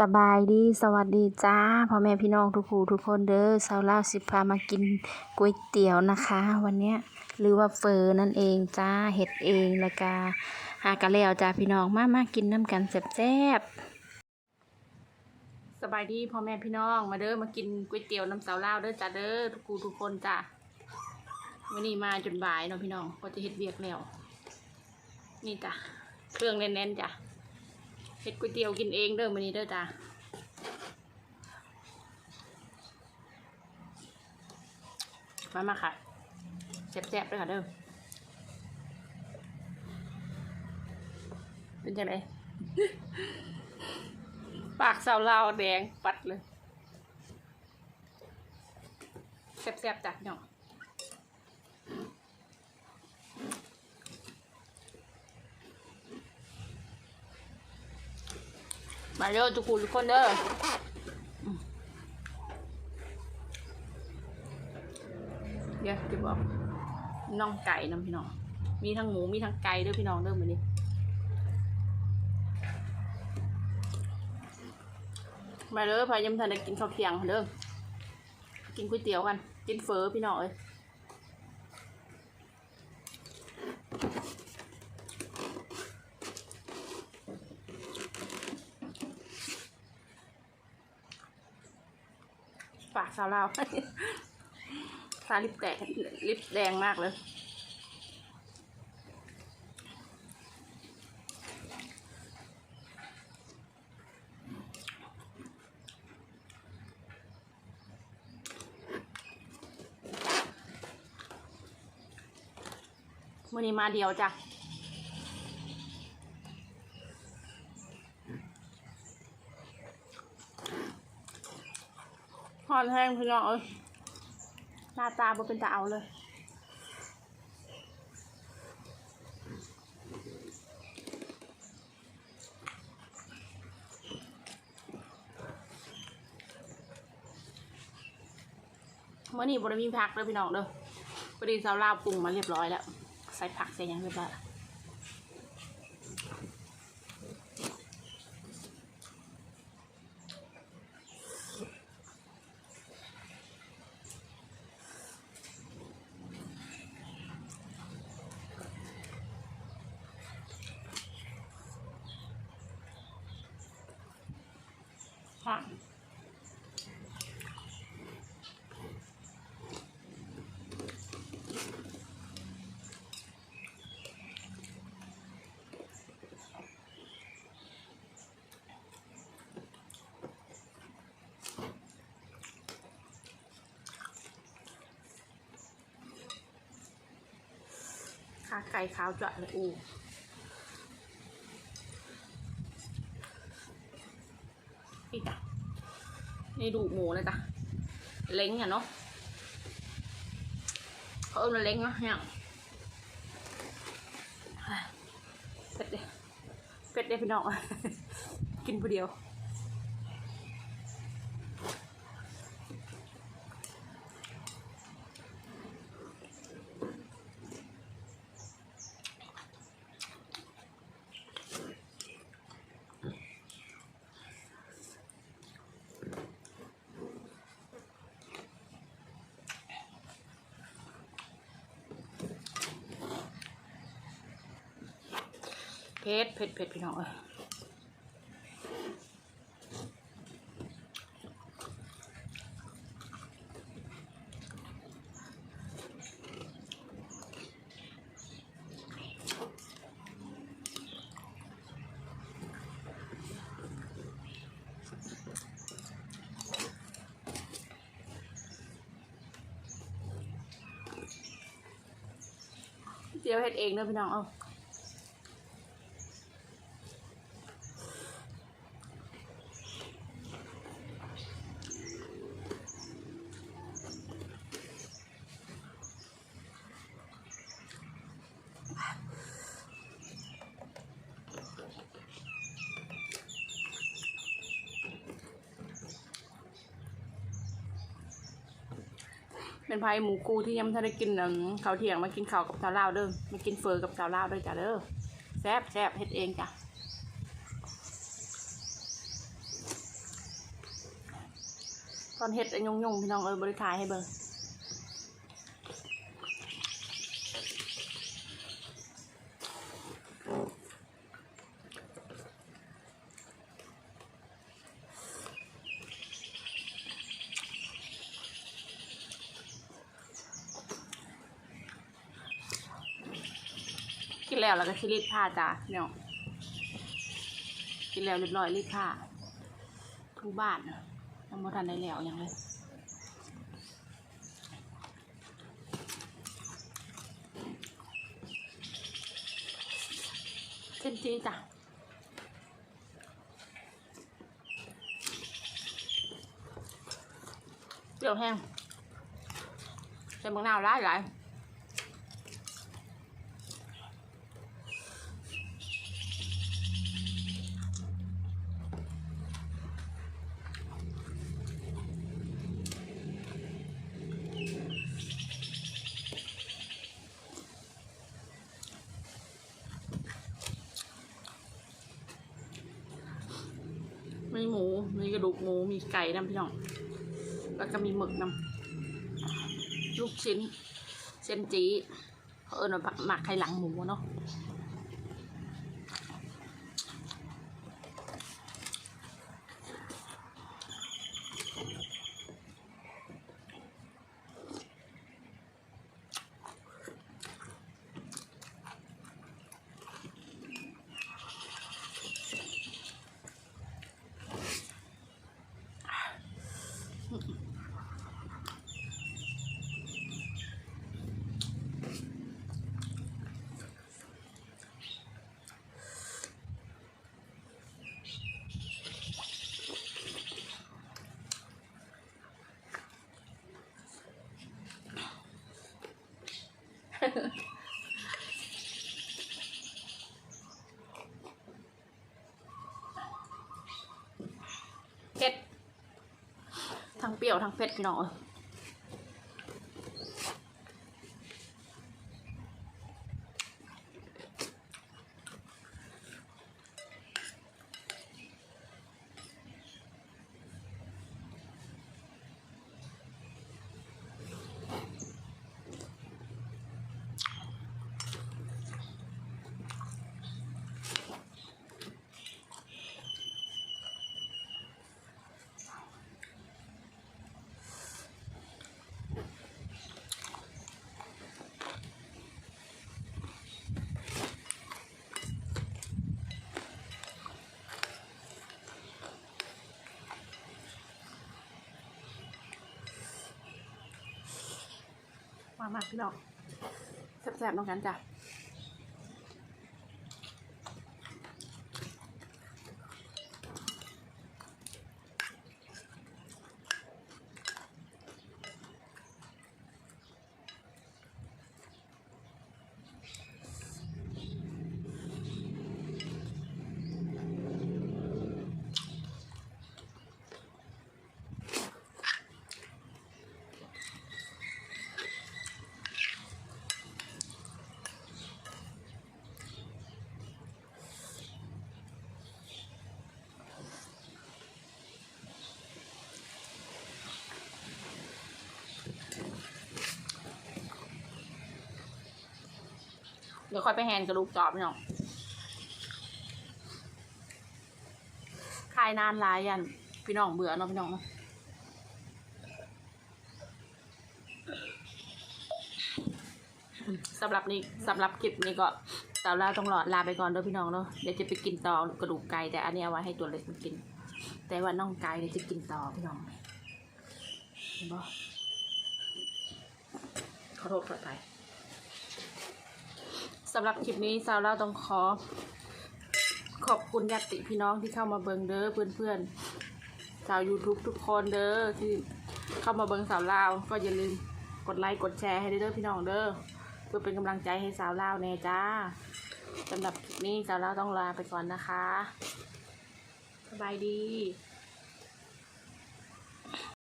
สบายดีสวัสดีจ้าพ่อแม่พี่น้องทุกผู้ทุกคนเด้อสาวลาวสิพามากินก๋วยเตี๋ยวนะคะ วันเนี้ยหรือว่าเฟอนั่นเองจ้าเห็ดเองแล้วก็หากะแล้วจ้าพี่น้องมามากินน้ำกันแซ่บๆสบายดีพ่อแม่พี่น้องมาเด้อมากินก๋วยเตี๋ยวน้ำสาวลาวเด้อจ้าเด้อทุกผู้ทุกคนจ้าวันนี้มาจนบ่ายเนาะพี่น้องก็จะเห็ดเวียกแล้วนี่จ้ะเครื่องแน่นๆจ้ะ เฮ็ดก๋วยเตี๋ยวกินเองเด้อมื้อนี้เด้อจ้ามามาค่ะแซ่บๆเด้อค่ะเด้อเป็นจังไดปากสาวลาวแดงปัดเลยแซ่บๆจ้ะพี่น้อง มาเด้อทุกคนทุกคนเด้ออืมเดี๋ยวจะบอกน่องไก่นำพี่น้อง มีทั้งหมูมีทั้งไก่เด้อพี่น้องเด้อมื้อนี้มาเด้อพายยำทันได้กินข้าวเที่ยงเด้อกินก๋วยเตี๋ยวกัน กินเฟอพี่น้องเอ้ย ปากสาวลาทาลิปแตกลิปแดงมากเลยวันนี้มาเดียวจ้ะ อนแห้งพี่น้องเอ้ยหน้าตาบ่เป็นตาเอาเลยเมื่อนี้บริมีผักเลยพี่น้องเด้อพอดีสาวลาวปรุงมาเรียบร้อยแล้ว ใส่ผักใส่ยังเรียบร้อย แล้วค่ะขาไก่ขาวจัดเลยอูนี่จ้ะ นี่ดูหมูนะจ๊ะ เล้งอะเนาะเขาเอิ้นว่าเล้งเนาะเนี่ยเป็ดเด้เป็ดเด้พี่น้องกินผู้เดียว เผ็ดเผ็ดเผ็ดพี่น้องเอ้ยเดี๋ยวเฮ็ดเองเด้อพี่น้องเอ้า เป็นไพ่หมูกูที่ยังไม่ทันได้กินข้าวเที่ยงมากินข้าวกับสาวลาเด้อมากินเฟอร์กับสาวลาด้วยจ้ะเด้อแซ่บแซ่บเฮ็ดเองจ้ะตอนเฮ็ดยงยงพี่น้องเออบริขายให้เบิ่ง แล้วแล้วก็ชิรีดผ้าจ้าพี่น้องกินแล้วเรียบร้อยรีดผ้าทูบ้านน่ะยังบ่ทันได้แล้วยังเลยเส้นจีจ้ะเปรี้ยวแห้งใส่มะนาวร้ายหลาย ดูกหมูมีไก่น้ำพี่น้อง แล้วก็มีหมึกน้ำลูกชิ้นเส้นจีเขาเอิญว่าหมักไข่หลังหมูเนาะ เผ็ดทั้งเปรี้ยวทั้งเผ็ดพี่น้อง ความมามาพี่น้องแซ่บๆน้องกันจ้ะ เดี๋ยวค่อยไปแฮนกระดูกจอบพี่น้องคายนานหลายยันพี่น้องเบื่อเนาะพี่น้องเนาะสำหรับนี้สำหรับคลิปนี้ก็สาวลาต้องรอลาไปก่อนเด้อพี่น้องเนาะเดี๋ยวจะไปกินต่อกระดูกไก่แต่อันนี้เอาไว้ให้ตัวเล็กมันกิน แต่ว่าน้องไก่เนี่ยจะกินต่อพี่น้องเห็นปะขอโทษขอไป สำหรับคลิปนี้สาวเล่าต้องขอ ขอบคุณญาติพี่น้องที่เข้ามาเบิงเด้อเพื่อนๆชาว YouTube ทุกคนเด้อที่เข้ามาเบิงสาวลาว ก็อย่าลืมกดไลค์กดแชร์ให้เด้อพี่น้องเด้อเพื่อเป็นกำลังใจให้สาวลาวแน่จ้าสำหรับคลิปนี้สาวลาวต้องลาไปก่อนนะคะสบายดี